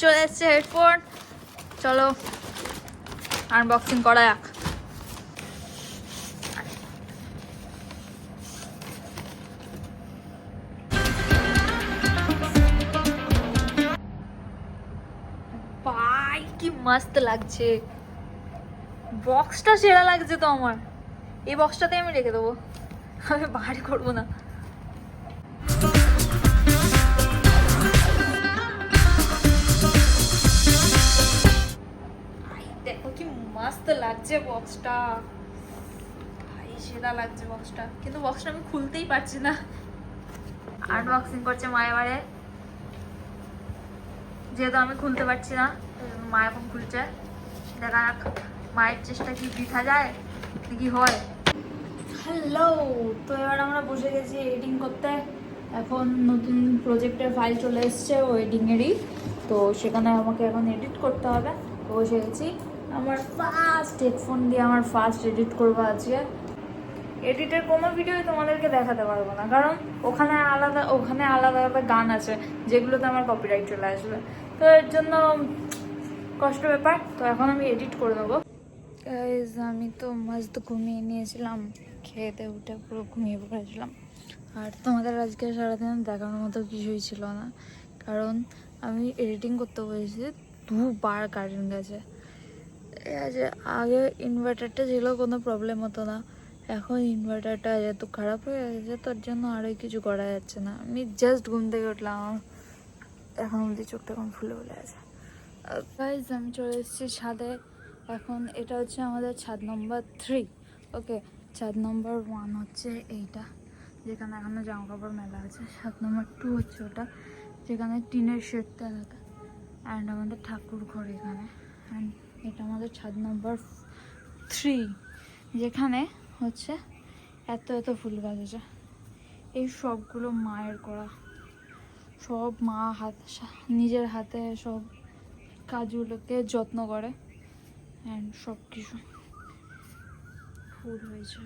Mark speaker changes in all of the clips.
Speaker 1: চলে এসছে হেডফোন। চলো আনবক্সিং করা যাক। ভাই কি মস্ত লাগছে। বক্সটা সেরা লাগছে তো আমার। এই বক্সটাতে আমি রেখে দেবো। আমি বাইরে করব না। লাগছে বক্সটা ভাই সেরা লাগছে বক্সটা কিন্তু বক্সটা আমি খুলতেই পারছি না। আনবক্সিং করছে মা এবারে। যেহেতু আমি খুলতে পারছি না মা এখন খুলছে। দেখা যাক মায়ের চেষ্টা কি বৃথা যায় কি হয়। হ্যালো তো এবার আমরা বসে গেছি এডিটিং করতে। এখন নতুন প্রজেক্টের ফাইল চলে এসছে ওয়েডিংয়েরই তো সেখানে আমাকে এখন এডিট করতে হবে। তো বসে গেছি। আমার ফার্স্ট হেডফোন দিয়ে আমার ফার্স্ট এডিট করব আজকে। এডিটের কোনো ভিডিওই তোমাদেরকে দেখাতে পারব না, কারণ ওখানে আলাদা ওখানে আলাদা আলাদা গান আছে, যেগুলোতে আমার কপিরাইট চলে আসবে। তো এর জন্য কষ্ট ব্যাপার, তো এখন আমি এডিট করে নেব। আমি তো মস্ত ঘুমিয়ে নিয়েছিলাম, খেতে উঠে পুরো ঘুমিয়ে পড়েছিলাম। আর তোমাদের আজকে সারাদিন দেখানোর মতো কিছুই ছিল না, কারণ আমি এডিটিং করতে বসেছি, দুবার কারেন্ট গেছে। আছে, আগে ইনভার্টারটা ছিল, কোনো প্রবলেম হতো না। এখন ইনভার্টারটা এত খারাপ হয়ে গেছে, তার জন্য আরও কিছু করা যাচ্ছে না। আমি জাস্ট ঘুম থেকে উঠলাম, আমার এখন অবধি চোখটা এখন ফুলে ফুলে আছে। গাইজ আমি চলে এসেছি ছাদে। এখন এটা হচ্ছে আমাদের ছাদ নম্বর থ্রি ওকে ছাদ নম্বর ওয়ান হচ্ছে এইটা, যেখানে এখনও জামা কাপড় মেলা আছে। ছাদ নম্বর টু হচ্ছে ওটা, যেখানে টিনের শেডটা থাকে অ্যান্ড আমাদের ঠাকুর ঘর এখানে। অ্যান্ড এটা আমাদের ছাদ নম্বর থ্রি, যেখানে হচ্ছে এত এত ফুল গাছ। আছে এই সবগুলো মায়ের করা। সব মা হাত, নিজের হাতে সব কাজগুলোকে যত্ন করে। অ্যান্ড সব কিছু ফুল হয়েছে।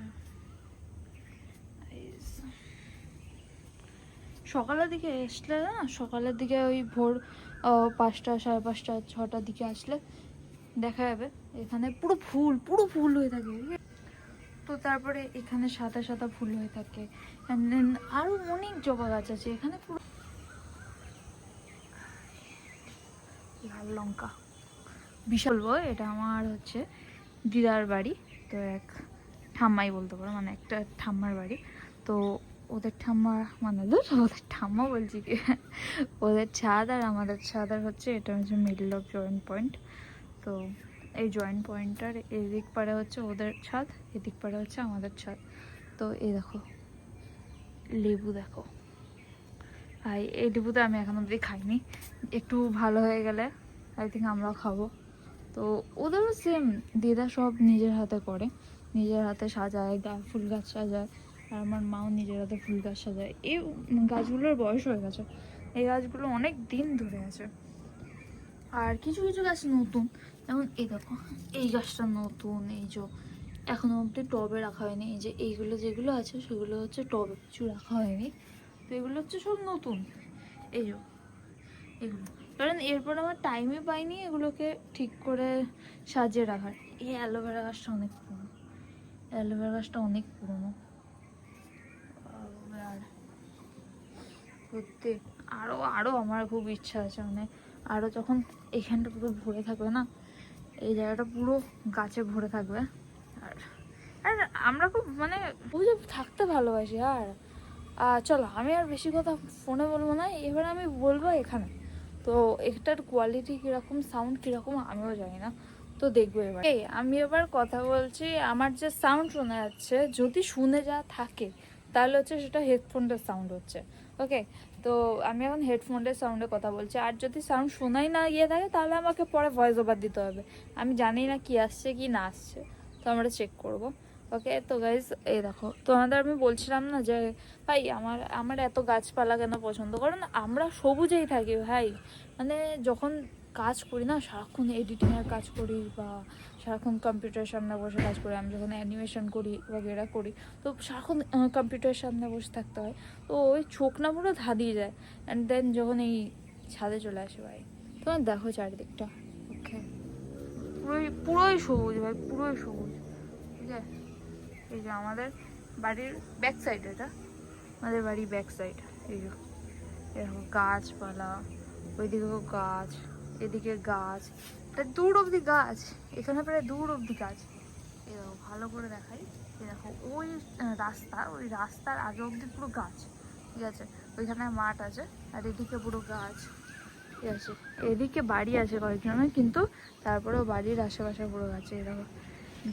Speaker 1: সকালের দিকে আসলে না, সকালের দিকে ওই ভোর পাঁচটা, সাড়ে পাঁচটা, ছটার দিকে আসলে দেখা যাবে। এখানে পুরো ফুল পুরো ফুল হয়ে থাকে। তো তারপরে এখানে সাদা সাদা ফুল হয়ে থাকে। দেন আরও অনেক জবা গাছ আছে। এখানে পুরো লাল লঙ্কা। বিশাল বই এটা আমার হচ্ছে দিদার বাড়ি। তো এক ঠাম্মাই বলতে পারো মানে একটা ঠাম্মার বাড়ি। তো ওদের ঠাম্মা মানে ওদের ঠাম্মা বলছি কি? ওদের ছাদ আর আমাদের ছাদ আর হচ্ছে এটা হচ্ছে মিডল অফ জয়েন্ট পয়েন্ট তো এই জয়েন্ট পয়েন্টটার এদিক পারে হচ্ছে ওদের ছাদ, এদিক পারে হচ্ছে আমাদের ছাদ। তো এই দেখো, লেবু দেখো। আর এই লেবুটা আমি এখন অবধি খাইনি। একটু ভালো হয়ে গেলে আই থিঙ্ক আমরাও খাব। তো ওদেরও সেম দিদা সব নিজের হাতে করে। নিজের হাতে সাজায়, গা, ফুল গাছ সাজায়। আর আমার মাও নিজের হাতে ফুল গাছ সাজায়। এই গাছগুলোর বয়স হয়ে গেছে। এই গাছগুলো অনেক দিন ধরে আছে। আর কিছু কিছু গাছ নতুন। যেমন এই দেখো, এই গাছটা নতুন, এই যে এখনও অবধি টবে রাখা হয়নি, এই যে এইগুলো যেগুলো আছে সেগুলো হচ্ছে টবে কিছু রাখা হয়নি। তো এগুলো হচ্ছে সব নতুন। এই যে, এগুলো। কারণ এরপর আমার টাইমই পাইনি এগুলোকে ঠিক করে সাজিয়ে রাখার। এই অ্যালোভেরা গাছটা অনেক পুরনো। অ্যালোভেরা গাছটা অনেক পুরনো। আর সত্যি আরও আরও আমার খুব ইচ্ছা আছে মানে আরও যখন এখানটা পুরো ভরে থাকবে না এই জায়গাটা পুরো গাছে ভরে থাকবে। আর আর আমরা খুব মানে বুঝে থাকতে ভালোবাসি, আর চলো, আমি আর বেশি কথা ফোনে বলব না, এবার আমি বলব এখানে। তো এটার কোয়ালিটি কীরকম সাউন্ড কীরকম, আমিও জানি না। তো দেখব এবার। এই, আমি এবার কথা বলছি, আমার যে সাউন্ড শোনা যাচ্ছে, যদি শুনে যা থাকে, তাহলে হচ্ছে সেটা হেডফোনটার সাউন্ড হচ্ছে। ওকে তো আমি এখন হেডফোনের সাউন্ডে কথা বলছি। আর যদি সাউন্ড শোনাই না গিয়ে থাকে, তাহলে আমাকে পরে ভয়েস ওভার দিতে হবে। আমি জানি না কি আসছে, কি না আসছে। তো আমরা চেক করব। ওকে তো গাইজ এই দেখো, তোমাদের আমি বলছিলাম না যে, ভাই, আমার আমার এত গাছপালা কেন পছন্দ কারণ আমরা সবুজেই থাকি, ভাই। মানে যখন কাজ করি না, সারাক্ষণ এডিটিংয়ের কাজ করি বা সারাক্ষণ কম্পিউটারের সামনে বসে কাজ করি, আমি যখন অ্যানিমেশন করি বা বগেরা করি, তো সারাক্ষণ কম্পিউটারের সামনে বসে থাকতে হয়। তো ওই চোখ না পুরো ধাঁধিয়ে যায়। অ্যান্ড দেন যখন এই ছাদে চলে আসে ভাই, তোমার দেখো চারিদিকটা। ওকে পুরোই পুরোই সবুজ ভাই, পুরোই সবুজ। ঠিক আছে? এই যে আমাদের বাড়ির ব্যাক সাইড এটা। আমাদের বাড়ির ব্যাক সাইড এই যে, এরকম গাছপালা, ওইদিকেও গাছ। এদিকে গাছ। এটা দূর অবধি গাছ। এখানে প্রায় দূর অবধি গাছ। ভালো করে দেখাই। দেখো, ওই রাস্তা, ওই রাস্তার আগে অবধি পুরো গাছ। ঠিক আছে? ওইখানে মাঠ আছে, আর এদিকে পুরো গাছ। ঠিক আছে? এদিকে বাড়ি আছে কয়েকজনের, কিন্তু তারপরেও বাড়ির আশেপাশে পুরো গাছ। এরকম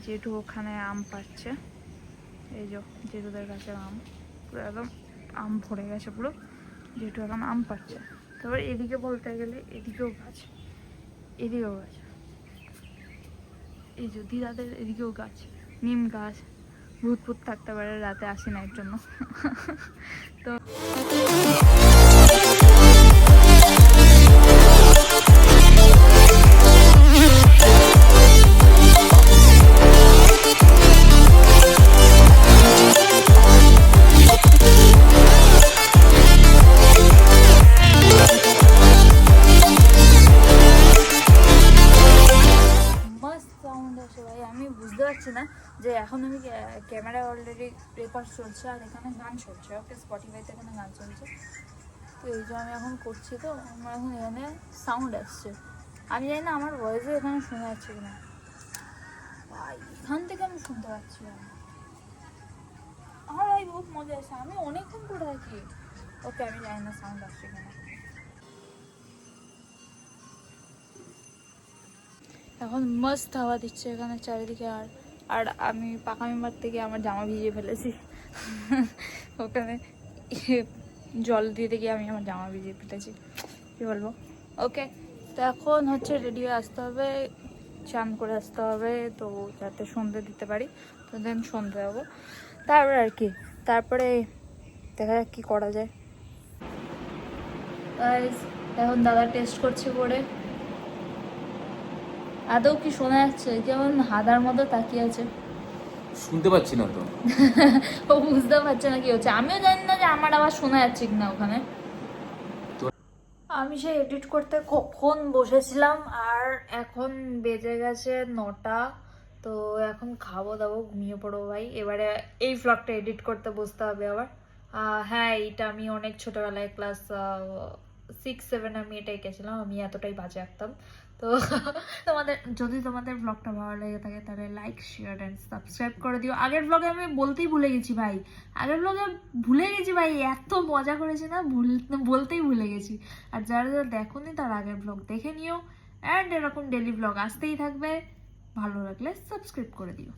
Speaker 1: জেঠু ওখানে আম পাচ্ছে। এই যে, জেঠুদের কাছে আম। পুরো একদম আম ভরে গেছে পুরো। জেঠু এখন আম পাচ্ছে। তারপর এদিকে বলতে গেলে এদিকেও গাছ এদিকেও গাছ। এই যে দিদাদের এদিকেও গাছ, নিম গাছ, ভূত ভূত থাকতে পারে রাতে আসে না এর জন্য। তো বুঝতে পারছি না যে এখন আমি ক্যামেরা অলরেডি রেকর্ড চলছে আর এখানে গান চলছে। ওকে স্পটিফাইতে এখানে গান চলছে। তো এই যে আমি এখন করছি তো, আমার এখন এখানে সাউন্ড আসছে। আমি জানি না আমার ভয়েসে এখানে শোনা যাচ্ছে কিনা। এখান থেকে আমি শুনতে পাচ্ছি আমার ভাই বহুত মজা আসছে আমি অনেকক্ষণ করে থাকি। ওকে আমি জানি না সাউন্ড আসছে কিনা। এখন মস্ত হাওয়া দিচ্ছে এখানে চারিদিকে আর। আর আমি পাকা মেম্বার থেকে আমার জামা ভিজিয়ে ফেলেছি। ওখানে জল দিতে গিয়ে আমি আমার জামা ভিজিয়ে ফেলেছি। কী বলব? ওকে তো এখন হচ্ছে রেডি হয়ে আসতে হবে, চান করে আসতে হবে, তো যাতে সন্ধে দিতে পারি। তো দেন সন্ধে হব। তারপরে আর কি, তারপরে দেখা যাক কী করা যায়। এখন দাদা টেস্ট করছে করে। আদৌ কি শোনা যাচ্ছে? কেমন হাদার মতো তাকিয়ে আছে।
Speaker 2: শুনতে পাচ্ছি না তো।
Speaker 1: ও বুঝতে পারছে না কি হচ্ছে। আমিও জানি না যে আমার আবার শোনা যাচ্ছে কিনা ওখানে। আমি সেই এডিট করতে কখন বসেছিলাম আর এখন বেজে গেছে নটা তো এখন খাব দাবো ঘুমিয়ে পড়ব ভাই। এবারে এই ভ্লগটা এডিট করতে বসতে হবে আবার। হ্যাঁ এইটা আমি অনেক ছোটবেলায় ক্লাস সিক্স সেভেন আমি এটা গেছিলাম। আমি এতটাই বাজে আঁকতাম। তো তোমাদের, যদি তোমাদের ব্লগটা ভালো লেগে থাকে, তাহলে লাইক শেয়ার অ্যান্ড সাবস্ক্রাইব করে দিও। আগের ব্লগে আমি বলতেই ভুলে গেছি ভাই। আগের ব্লগে ভুলে গেছি ভাই, এত মজা করেছি না? ভুল, বলতেই ভুলে গেছি। আর যারা যারা দেখোনি, তারা আগের ব্লগ দেখে নিও। অ্যান্ড এরকম ডেলি ব্লগ আসতেই থাকবে। ভালো লাগলে সাবস্ক্রাইব করে দিও।